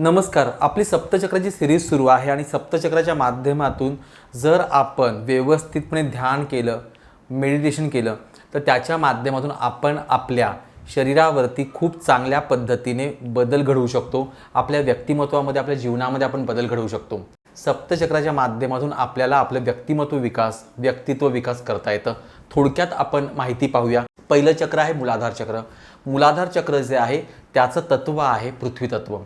नमस्कार. आपली सप्तचक्राची सिरीज सुरू आहे आणि सप्तचक्राच्या माध्यमातून जर आपण व्यवस्थितपणे ध्यान केलं मेडिटेशन केलं तर त्याच्या माध्यमातून आपण आपल्या शरीरावरती खूप चांगल्या पद्धतीने बदल घडवू शकतो. आपल्या व्यक्तिमत्वामध्ये आपल्या जीवनामध्ये आपण बदल घडवू शकतो. सप्तचक्राच्या माध्यमातून आपल्याला आपलं व्यक्तिमत्व विकास व्यक्तित्व विकास करता येतं. थोडक्यात आपण माहिती पाहूया. पहिलं चक्र आहे मूलाधार चक्र. मूलाधार चक्र जे आहे त्याचं तत्व आहे पृथ्वी तत्व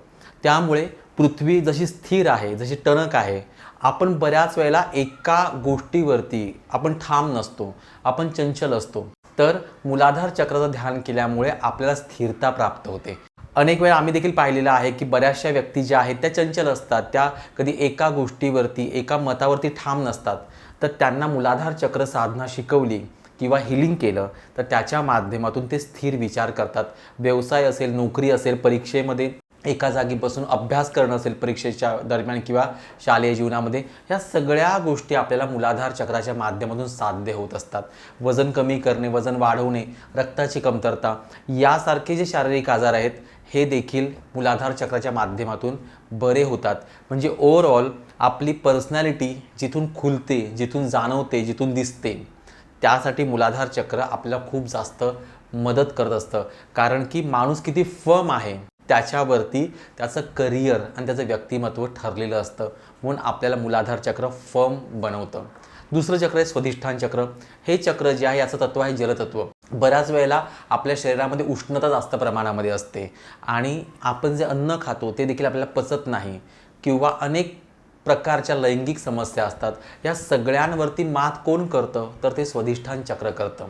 त्यामुळे पृथ्वी जशी स्थिर आहे जशी टणक आहे आपण बऱ्याच वेळेला एका गोष्टीवरती आपण ठाम नसतो आपण चंचल असतो. तर मूलाधार चक्राचं ध्यान केल्यामुळे आपल्याला स्थिरता प्राप्त होते. अनेक वेळा आम्ही देखील पाहिलेलं आहे की बऱ्याचशा व्यक्ती ज्या आहेत त्या चंचल असतात त्या कधी एका गोष्टीवरती एका मतावरती ठाम नसतात. तर त्यांना मूलाधार चक्र साधना शिकवली किंवा हिलिंग केलं तर त्याच्या माध्यमातून ते स्थिर विचार करतात. व्यवसाय असेल नोकरी असेल परीक्षेमध्ये एका जागी बसून अभ्यास करणं असेल परीक्षेच्या दरम्यान किंवा शालेय जीवनामध्ये ह्या सगळ्या गोष्टी आपल्याला मूलाधार चक्राच्या माध्यमातून साध्य होत असतात. वजन कमी करणे वजन वाढवणे रक्ताची कमतरता यासारखे जे शारीरिक आजार आहेत हे देखील मूलाधार चक्राच्या माध्यमातून बरे होतात. म्हणजे ओवरऑल आपली पर्सनॅलिटी जिथून खुलते जिथून जाणवते जिथून दिसते त्यासाठी मूलाधार चक्र आपल्याला खूप जास्त मदत करत असतं. कारण की माणूस किती फर्म आहे त्याच्यावरती त्याचं करिअर आणि त्याचं व्यक्तिमत्व ठरलेलं असतं. म्हणून आपल्याला मूलाधार चक्र फर्म बनवतं. दुसरं चक्र आहे स्वधिष्ठान चक्र. हे चक्र जे आहे याचं तत्व आहे जलतत्व. बऱ्याच वेळेला आपल्या शरीरामध्ये उष्णता जास्त प्रमाणामध्ये असते आणि आपण जे अन्न खातो ते देखील आपल्याला पचत नाही किंवा अनेक प्रकारच्या लैंगिक समस्या असतात. या सगळ्यांवरती मात कोण करतं? तर ते स्वधिष्ठान चक्र करतं.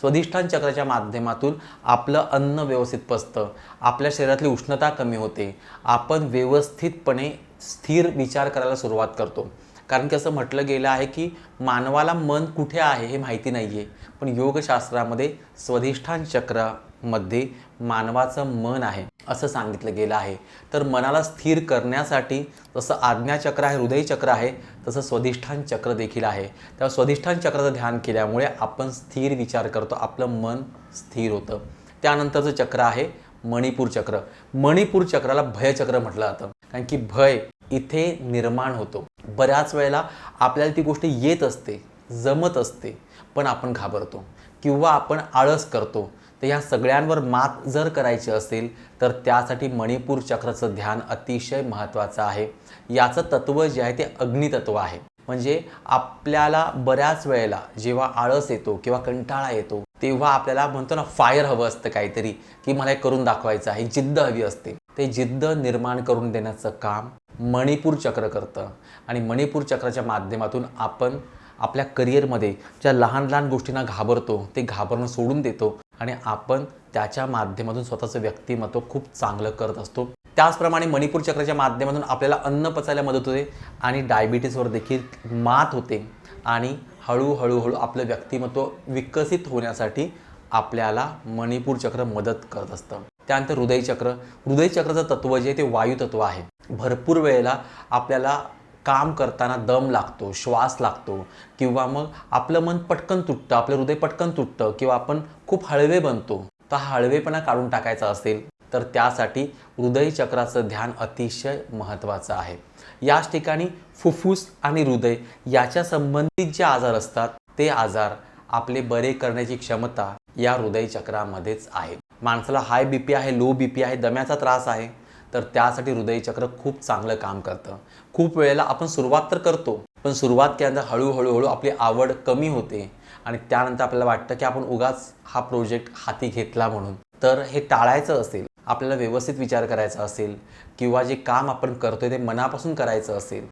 स्वधिष्ठान चक्राच्या माध्यमातून आपलं अन्न व्यवस्थित पचतं. आपल्या शरीरातली उष्णता कमी होते. आपण व्यवस्थितपणे स्थिर विचार करायला सुरुवात करतो. कारण की असं म्हटलं गेलं आहे की मानवाला मन कुठे आहे हे माहिती नाही आहे पण योगशास्त्रामध्ये स्वधिष्ठान चक्रामध्ये मानवाचं मन आहे असं सांगितलं गेलं आहे. तर मनाला स्थिर करण्यासाठी जसं आज्ञाचक्र आहे हृदयचक्र आहे तसं स्वधिष्ठान चक्र देखील आहे. त्या स्वधिष्ठान चक्राचं ध्यान केल्यामुळे आपण स्थिर विचार करतो आपलं मन स्थिर होतं. त्यानंतरचं चक्र आहे मणिपूर चक्र. मणिपूर चक्राला भयचक्र म्हटलं जातं. कारण की भय इथे निर्माण होतो. बऱ्याच वेळेला आपल्याला ती गोष्ट येत असते जमत असते पण आपण घाबरतो. किंवा आपण आळस करतो तर ह्या सगळ्यांवर मात जर करायची असेल तर त्यासाठी मणिपूर चक्राचं ध्यान अतिशय महत्त्वाचं आहे. याचं तत्व जे आहे ते अग्नितत्व आहे. म्हणजे आपल्याला बऱ्याच वेळेला जेव्हा आळस येतो किंवा कंटाळा येतो तेव्हा आपल्याला म्हणतो ना फायर हवं असतं काहीतरी की मला हे करून दाखवायचं आहे जिद्द हवी असते. ते जिद्द निर्माण करून देण्याचं काम मणिपूर चक्र करतं. आणि मणिपूर चक्राच्या माध्यमातून आपण आपल्या करिअरमध्ये ज्या लहान लहान गोष्टींना घाबरतो ते घाबरणं सोडून देतो. आणि आपण त्याच्या माध्यमातून स्वतःचं व्यक्तिमत्व खूप चांगलं करत असतो. त्याचप्रमाणे मणिपूर चक्राच्या माध्यमातून आपल्याला अन्न पचायला मदत होते आणि डायबिटीसवर देखील मात होते आणि हळूहळूहळू आपलं व्यक्तिमत्व विकसित होण्यासाठी आपल्याला मणिपूर चक्र मदत करत असतं. त्यानंतर हृदयचक्र. हृदयचक्राचं तत्व जे आहे ते वायुतत्व आहे. भरपूर वेळेला आपल्याला काम करताना दम लागतो श्वास लागतो किंवा मग आपलं मन पटकन तुटतं आपलं हृदय पटकन तुटतं किंवा आपण खूप हळवे बनतो तर हा हळवेपणा काढून टाकायचा असेल तर त्यासाठी हृदयचक्राचं ध्यान अतिशय महत्त्वाचं आहे. याच ठिकाणी फुफ्फुस आणि हृदय याच्या संबंधित जे आजार असतात ते आजार आपले बरे करण्याची क्षमता या हृदयचक्रामध्येच आहे. माणसाला हाय बी पी आहे लो बी पी आहे दम्याचा त्रास आहे तर त्यासाठी हृदयचक्र खूप चांगलं काम करतं. खूप वेळेला आपण सुरुवात तर करतो पण सुरुवात केल्यानंतर हळूहळू हळू आपली आवड कमी होते आणि त्यानंतर आपल्याला वाटतं की आपण उगाच हा प्रोजेक्ट हाती घेतला म्हणून. तर हे टाळायचं असेल आपल्याला व्यवस्थित विचार करायचा असेल किंवा जे काम आपण करतोय ते मनापासून करायचं असेल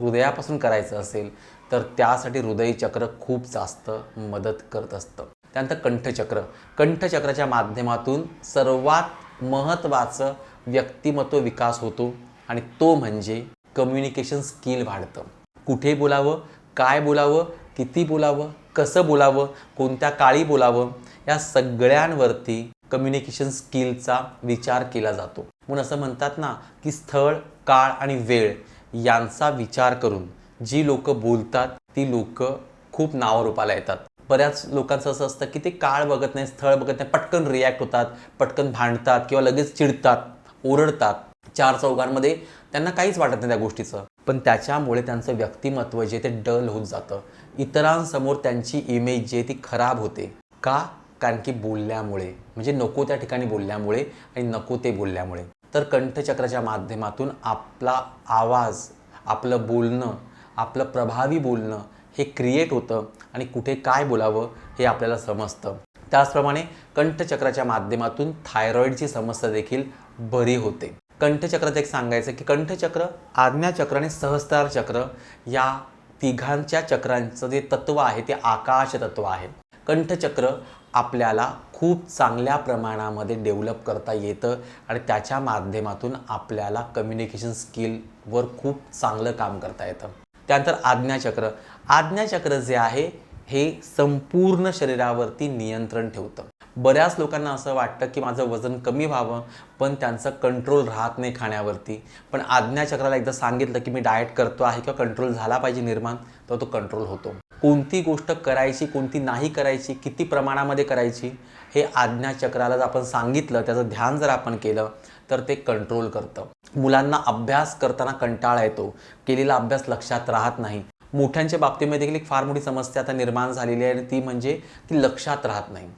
हृदयापासून करायचं असेल तर त्यासाठी हृदयचक्र खूप जास्त मदत करत असतं. त्यानंतर कंठचक्र. कंठचक्राच्या माध्यमातून सर्वात महत्त्वाचं व्यक्तिमत्व विकास होतो आणि तो म्हणजे कम्युनिकेशन स्किल वाढतं. कुठे बोलावं काय बोलावं किती बोलावं कसं बोलावं कोणत्या काळी बोलावं या सगळ्यांवरती कम्युनिकेशन स्किलचा विचार केला जातो. म्हणून असं म्हणतात ना की स्थळ काळ आणि वेळ यांचा विचार करून जी लोक बोलतात ती लोक खूप नावरूपाला येतात. बऱ्याच लोकांचं असं असतं की ते काळ बघत नाही स्थळ बघत नाही पटकन रिॲक्ट होतात पटकन भांडतात किंवा लगेच चिडतात. ओरडतात चार चौघांमध्ये. त्यांना काहीच वाटत नाही त्या गोष्टीचं. पण त्याच्यामुळे त्यांचं व्यक्तिमत्व जे ते डल होत जातं. इतरांसमोर त्यांची इमेज जे ती खराब होते. का? कारण की बोलल्यामुळे. म्हणजे नको त्या ठिकाणी बोलल्यामुळे आणि नको ते बोलल्यामुळे. तर कंठचक्राच्या माध्यमातून आपला आवाज आपलं बोलणं आपलं प्रभावी बोलणं हे क्रिएट होतं आणि कुठे काय बोलावं हे आपल्याला समजतं. त्याचप्रमाणे कंठचक्राच्या माध्यमातून थायरॉईडची समस्या देखील बरी होते. कंठचक्राचं एक सांगायचं की कंठचक्र आज्ञाचक्र आणि सहस्त्रार चक्र या तिघांच्या चक्रांचं जे तत्व आहे ते आकाश तत्व आहे. कंठचक्र आपल्याला खूप चांगल्या प्रमाणामध्ये डेव्हलप करता येतं आणि त्याच्या माध्यमातून आपल्याला कम्युनिकेशन स्किलवर खूप चांगलं काम करता येतं. त्यानंतर आज्ञाचक्र. आज्ञाचक्र जे आहे हे संपूर्ण शरीरावरती नियंत्रण ठेवतं. बऱ्याच लोकांना असं वाटतं की माझं वजन कमी व्हावं पण त्यांचं कंट्रोल राहत नाही खाण्यावरती. पण आज्ञाचक्राला एकदा सांगितलं की मी डाएट करतो आहे किंवा कंट्रोल झाला पाहिजे निर्माण तर तो कंट्रोल होतो. कोणती गोष्ट करायची कोणती नाही करायची किती प्रमाणामध्ये करायची हे आज्ञाचक्राला जर आपण सांगितलं त्याचं ध्यान जर आपण केलं तर ते कंट्रोल करतं. मुलांना अभ्यास करताना कंटाळा येतो. केलेला अभ्यास लक्षात राहत नाही. मोठ्यांच्या बाबतीमध्ये देखील एक फार मोठी समस्या आता निर्माण झालेली आहे आणि ती म्हणजे ती लक्षात राहत नाही.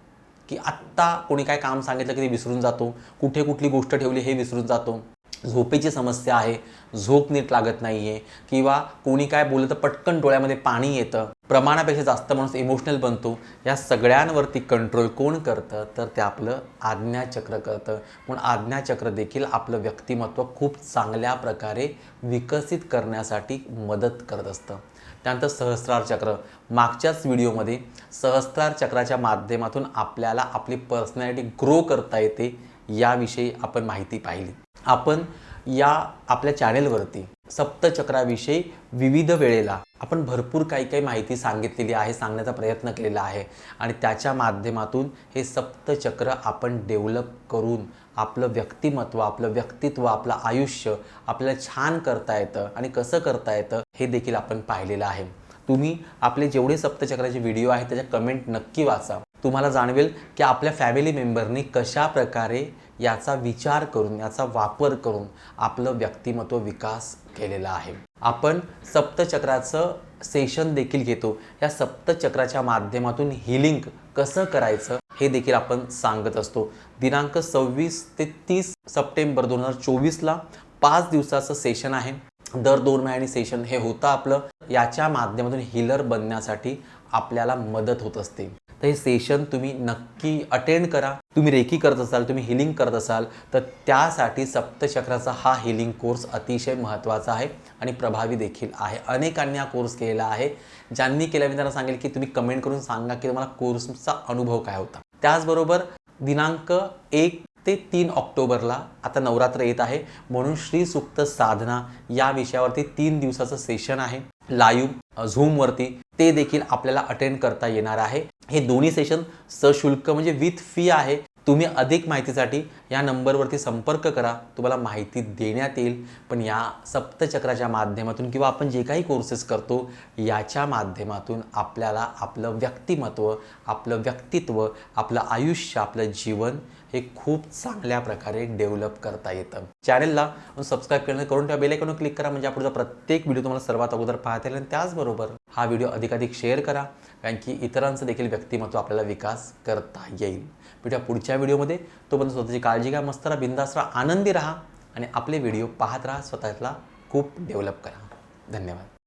की आत्ता कोणी काय काम सांगितलं की ते विसरून जातो कुठे कुठली गोष्ट ठेवली हे विसरून जातो. झोपेची समस्या आहे झोप नीट लागत नाही आहे किंवा कोणी काय बोललं तर पटकन डोळ्यामध्ये पाणी येतं प्रमाणापेक्षा जास्त माणूस इमोशनल बनतो या सगळ्यांवरती कंट्रोल कोण करतं? तर ते आपलं आज्ञाचक्र करतं. म्हणून आज्ञाचक्र देखील आपलं व्यक्तिमत्व खूप चांगल्या प्रकारे विकसित करण्यासाठी मदत करत असतं. त्यानंतर सहस्रार चक्र. मागच्याच व्हिडिओमध्ये सहस्रार चक्राच्या माध्यमातून आपल्याला आपली पर्सनॅलिटी ग्रो करता येते याविषयी आपण माहिती पाहिली. आपण या आपल्या चॅनेलवरती सप्तचक्राविषयी विविध वेळेला आपण भरपूर काही काही माहिती सांगितलेली आहे सांगण्याचा प्रयत्न केलेला आहे. आणि त्याच्या माध्यमातून हे सप्तचक्र आपण डेव्हलप करून आपलं व्यक्तिमत्व आपलं व्यक्तित्व आपलं आयुष्य आपल्याला छान करता येतं आणि कसं करता येतं हे देखील आपण पाहिलेलं आहे. तुम्ही आपले जेवढे सप्तचक्राचे व्हिडिओ आहेत त्याच्या कमेंट नक्की वाचा. तुम्हाला जाणवेल की आपल्या फॅमिली मेंबरनी कशा प्रकारे याचा विचार करून याचा वापर करून आपलं व्यक्तिमत्व विकास केलेला आहे. आपण सप्तचक्राचं सेशन देखील घेतो. या सप्तचक्राच्या माध्यमातून हिलिंग कसं करायचं हे देखील आपण सांगत असतो. दिनांक सव्वीस ते तीस सप्टेंबर दोन हजार चोवीसला पाच दिवसाचं सेशन आहे. दर दोन महिन्यांनी सेशन हे होतं आपलं. याच्या माध्यमातून हिलर बनण्यासाठी आपल्याला मदत होत असते. तर हे सेशन तुम्ही नक्की अटेंड करा. तुम्ही रेकी करत असाल तुम्ही हिलिंग करत असाल तर त्यासाठी सप्तचक्राचा हा हिलिंग कोर्स अतिशय महत्त्वाचा आहे आणि प्रभावी देखील आहे. अनेकांनी हा कोर्स केलेला आहे. ज्यांनी केला मी त्यांना सांगेल की तुम्ही कमेंट करून सांगा की तुम्हाला कोर्सचा अनुभव काय होता. त्याचबरोबर दिनांक एक ते तीन ऑक्टोबरला आता नवरात्र येत आहे. म्हणून श्रीसुक्त साधना या विषयावरती तीन दिवसाचं सेशन आहे. लाईव्ह झूमवरती ते देखील आपल्याला अटेंड करता येणार आहे. हे दोन्ही सेशन सशुल्क म्हणजे विथ फी आहे. तुम्ही अधिक माहितीसाठी या नंबरवरती संपर्क करा. तुम्हाला माहिती देण्यात येईल. पण या सप्तचक्राच्या माध्यमातून किंवा आपण जे काही कोर्सेस करतो याच्या माध्यमातून आपल्याला आपलं व्यक्तिमत्व आपलं व्यक्तित्व आपलं आयुष्य आपलं जीवन हे खूप चांगल्या प्रकारे डेव्हलप करता येतं. चॅनलला सबस्क्राईब करणं करून ठेवा बेलायकॉनवर क्लिक करा म्हणजे आपण प्रत्येक व्हिडिओ तुम्हाला सर्वात अगोदर पाहता येईल. आणि त्याचबरोबर हा व्हिडिओ अधिकाधिक शेअर करा कारण की इतरांचं देखील व्यक्तिमत्व आपल्याला विकास करता येईल. भेटूया पुढच्या व्हिडिओमध्ये तोपर्यंत स्वतःची काळजी घ्या मस्त राहा बिंदास राहा आनंदी राहा आणि आपले व्हिडिओ पाहत राहा स्वतःला खूप डेव्हलप करा. धन्यवाद.